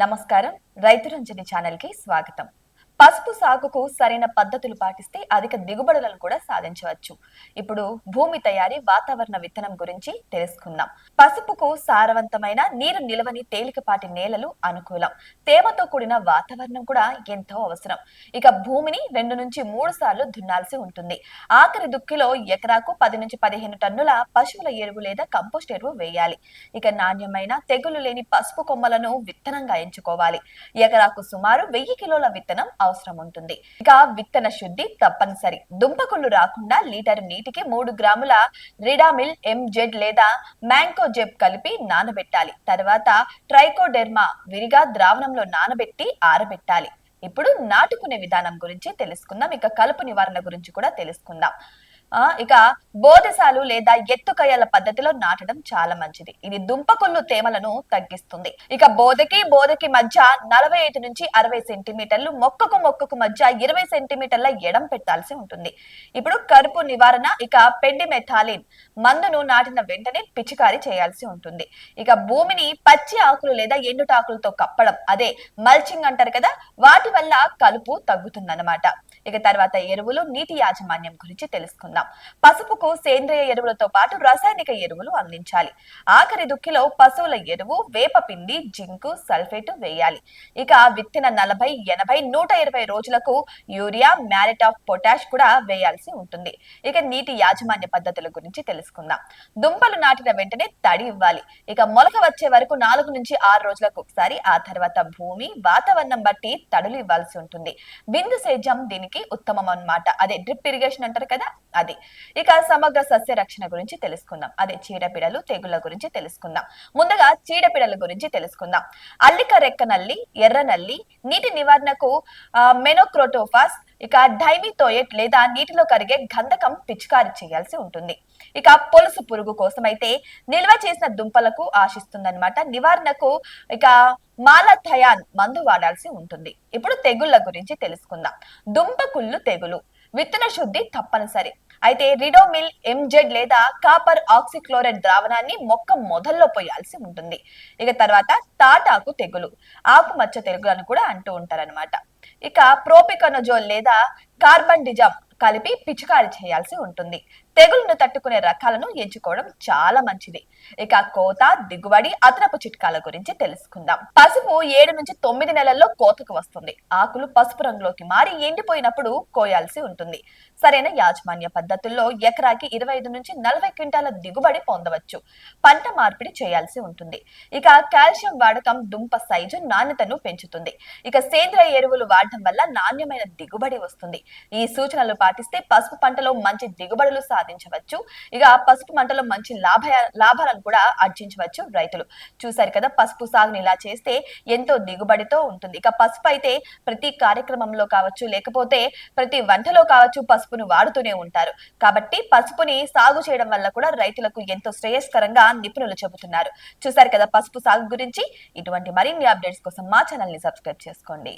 నమస్కారం. రైతు రంజని ఛానల్కి స్వాగతం. పసుపు సాగుకు సరైన పద్ధతులు పాటిస్తే అధిక దిగుబడులను కూడా సాధించవచ్చు. ఇప్పుడు భూమి తయారీ వాతావరణ విత్తనం గురించి తెలుసుకుందాం. పసుపుకు సారవంతమైన నీరు నిలవని తేలికపాటి నేలలు అనుకూలం. తేమతో కూడిన వాతావరణం కూడా ఎంతో అవసరం. ఇక భూమిని రెండు నుంచి మూడు సార్లు దున్నాల్సి ఉంటుంది. ఆఖరి దుక్కిలో ఎకరాకు పది నుంచి పదిహేను టన్నుల పశువుల ఎరువు లేదా కంపోస్ట్ ఎరువు వేయాలి. ఇక నాణ్యమైన తెగులు లేని పసుపు కొమ్మలను విత్తనంగా ఎంచుకోవాలి. ఎకరాకు సుమారు వెయ్యి కిలోల విత్తనం అవసరం ఉంటుంది. ఇక విత్తన శుద్ధి తప్పనిసరి. దుంపకుళ్ళు రాకుండా లీటర్ నీటికి మూడు గ్రాముల రిడామిల్ ఎంజెడ్ లేదా మ్యాంకో జెబ్ కలిపి నానబెట్టాలి. తర్వాత ట్రైకోడెర్మా విరిగా ద్రావణంలో నానబెట్టి ఆరబెట్టాలి. ఇప్పుడు నాటుకునే విధానం గురించి తెలుసుకుందాం. ఇక కలుపు నివారణ గురించి కూడా తెలుసుకుందాం. ఇక బోధశాలు లేదా ఎత్తుకయ్యల పద్ధతిలో నాటడం చాలా మంచిది. ఇది దుంపకొల్లు తేమలను తగ్గిస్తుంది. ఇక బోధకి బోధకి మధ్య నలభై ఐదు నుంచి అరవై సెంటీమీటర్లు మొక్కకు మొక్కకు మధ్య ఇరవై సెంటీమీటర్ల ఎడం పెట్టాల్సి ఉంటుంది. ఇప్పుడు కరుపు నివారణ ఇక పెండి మెథాలిన్ మందును నాటిన వెంటనే పిచికారీ చేయాల్సి ఉంటుంది. ఇక భూమిని పచ్చి ఆకులు లేదా ఎండుటాకులతో కప్పడం అదే మల్చింగ్ అంటారు కదా వాటి వల్ల కలుపు తగ్గుతుందన్నమాట. ఇక తర్వాత ఎరువులు నీటి యాజమాన్యం గురించి తెలుసుకుందాం. పసుపుకు సేంద్రియ ఎరువులతో పాటు రసాయనిక ఎరువులు అందించాలి. ఆఖరి దుక్కిలో పశువుల ఎరువు వేప పిండి జింకు సల్ఫేట్ వేయాలి. ఇక విత్తిన నలభై ఎనభై నూట ఇరవై రోజులకు యూరియా మ్యారెట్ ఆఫ్ పొటాష్ కూడా వేయాల్సి ఉంటుంది. ఇక నీటి యాజమాన్య పద్ధతుల గురించి తెలుసుకుందాం. దుంపలు నాటిన వెంటనే తడి ఇవ్వాలి. ఇక మొలక వచ్చే వరకు నాలుగు నుంచి ఆరు రోజులకు ఒకసారి ఆ తర్వాత భూమి వాతావరణం బట్టి తడులు ఇవ్వాల్సి ఉంటుంది. బిందు సేద్యం దీనికి ఉత్తమం అన్నమాట అదే డ్రిప్ ఇరిగేషన్ అంటారు కదా అది. ఇక సమగ్ర సస్య రక్షణ గురించి తెలుసుకుందాం. అదే చీడపీడలు తెగుళ్ళ గురించి తెలుసుకుందాం. ముందుగా చీడపీడల గురించి తెలుసుకుందాం. అల్లిక రెక్క నల్లి ఎర్ర నల్లి నీటి నివారణకు మెనోక్రోటోఫాస్ ఇక డైమితోయెట్ లేదా నీటిలో కరిగే గంధకం పిచికారి చేయాల్సి ఉంటుంది. ఇక పొలుసు పురుగు కోసమైతే నిల్వ చేసిన దుంపలకు ఆశిస్తుందన్నమాట. నివారణకు ఇక మాలథయాన్ మందు వాడాల్సి ఉంటుంది. ఇప్పుడు తెగుళ్ళ గురించి తెలుసుకుందాం. దుంప కుళ్ళు తెగులు. విత్తన శుద్ధి తప్పనిసరి. అయితే రిడోమిల్ ఎంజెడ్ లేదా కాపర్ ఆక్సిక్లోరైడ్ ద్రావణాన్ని మొక్క మొదల్లో పోయాల్సి ఉంటుంది. ఇక తర్వాత తాటాకు తెగులు ఆకుమచ్చ తెగులు అని కూడా అంటూ ఉంటారనమాట ఇక ప్రోపికనజోల్ లేదా కార్బన్ డిజమ్ కలిపి పిచికారి చేయాల్సి ఉంటుంది. తెగులను తట్టుకునే రకాలను ఎంచుకోవడం చాలా మంచిది. ఇక కోత దిగుబడి అదనపు చిట్కాల గురించి తెలుసుకుందాం. పసుపు ఏడు నుంచి తొమ్మిది నెలల్లో కోతకు వస్తుంది. ఆకులు పసుపు రంగులోకి మారి ఎండిపోయినప్పుడు కోయాల్సి ఉంటుంది. సరైన యాజమాన్య పద్ధతుల్లో ఎకరాకి ఇరవై ఐదు నుంచి నలభై క్వింటాల దిగుబడి పొందవచ్చు. పంట మార్పిడి చేయాల్సి ఉంటుంది. ఇక కాల్షియం వాడకం దుంప సైజు నాణ్యతను పెంచుతుంది. ఇక సేంద్రియ ఎరువులు వాడటం వల్ల నాణ్యమైన దిగుబడి వస్తుంది. ఈ సూచనలు పాటిస్తే పసుపు పంటలో మంచి దిగుబడులు సాధించవచ్చు. ఇక పసుపు పంటలో మంచి లాభ లాభాలను కూడా ఆర్జించవచ్చు రైతులు. చూశారు కదా పసుపు సాగుని ఇలా చేస్తే ఎంతో దిగుబడితో ఉంటుంది. ఇక పసుపు అయితే ప్రతి కార్యక్రమంలో కావచ్చు లేకపోతే ప్రతి వంటలో కావచ్చు పసుపును వాడుతూనే ఉంటారు. కాబట్టి పసుపుని సాగు చేయడం వల్ల కూడా రైతులకు ఎంతో శ్రేయస్కరంగా నిపుణులు చెబుతున్నారు. చూశారు కదా పసుపు సాగు గురించి. ఇటువంటి మరిన్ని అప్డేట్స్ కోసం మా ఛానల్ని సబ్స్క్రైబ్ చేసుకోండి.